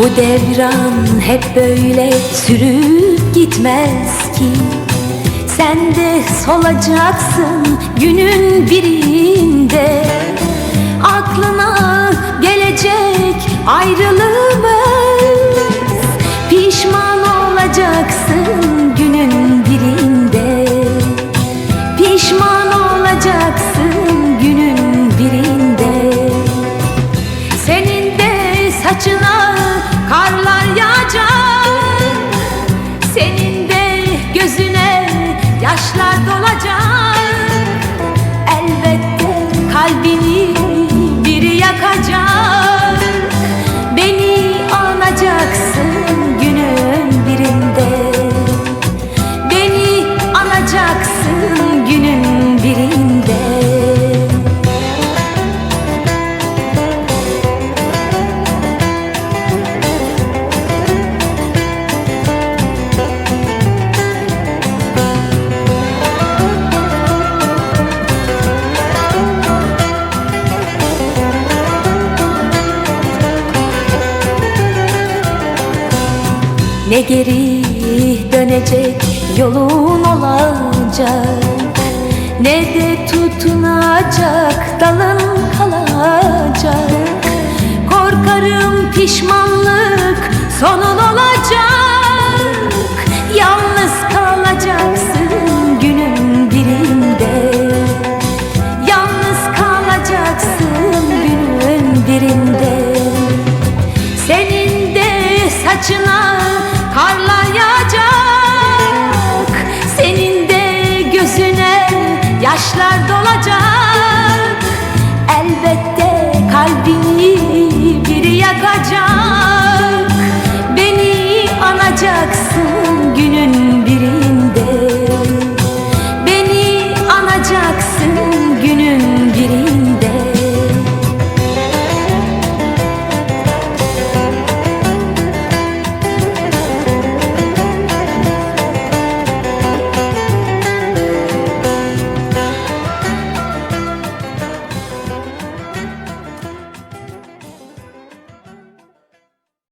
Bu devran hep böyle sürüp gitmez ki. Sen de solacaksın günün birinde. Aklına gelecek ayrılığımız Pişman olacaksın günün birinde. Pişman olacaksın günün birinde. Senin de saçına Ne geri dönecek yolun olacak Ne de tutunacak dalın kalacak. Korkarım pişmanlık sonun olacak başlar